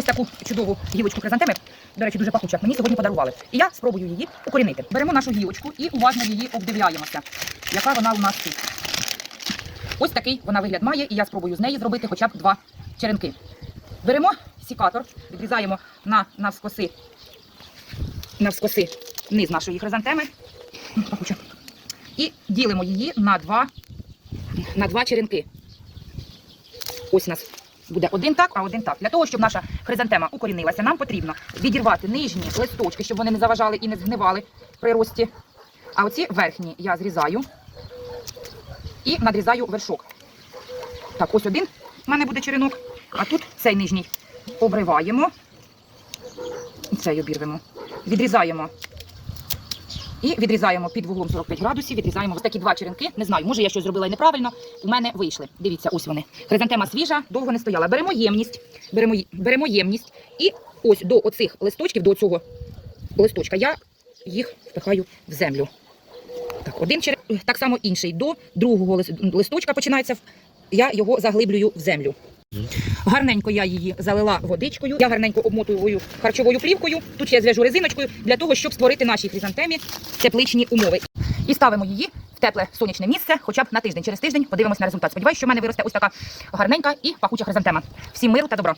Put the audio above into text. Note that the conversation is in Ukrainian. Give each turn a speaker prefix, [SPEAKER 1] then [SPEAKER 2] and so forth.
[SPEAKER 1] ось таку чудову гілочку хризантеми. До речі, дуже пахуча. Мені сьогодні подарували. І я спробую її укорінити. Беремо нашу гілочку і уважно її обдивляємося, яка вона у нас тут. Ось такий вона вигляд має, і я спробую з неї зробити хоча б два черенки. Беремо сікатор, відрізаємо на навскоси, навскоси низ нашої хризантеми. Пахуча. І ділимо її на два, на два черенки. Ось у нас буде один так, а один так. Для того, щоб наша хризантема укорінилася, нам потрібно відірвати нижні листочки, щоб вони не заважали і не згнивали при рості. А оці верхні я зрізаю і надрізаю вершок. Так, ось один в мене буде черенок, а тут цей нижній обриваємо. І цей обірвемо. Відрізаємо. І відрізаємо під вуглом 45 градусів, відрізаємо ось такі два черенки. Не знаю, може я щось зробила і неправильно. У мене вийшли. Дивіться, ось вони. Хризантема свіжа, довго не стояла. Беремо ємність, беремо, беремо ємність і ось до оцих листочків, до цього листочка, я їх впихаю в землю. Так, один черен, так само інший. До другого листочка починається. Я його заглиблюю в землю. Гарненько я її залила водичкою. Я гарненько обмотую харчовою плівкою. Тут я зв'яжу резиночкою для того, щоб створити нашій хризантемі тепличні умови. І ставимо її в тепле сонячне місце, хоча б на тиждень. Через тиждень подивимось на результат. Сподіваюсь, що в мене виросте ось така гарненька і пахуча хризантема. Всім миру та добра.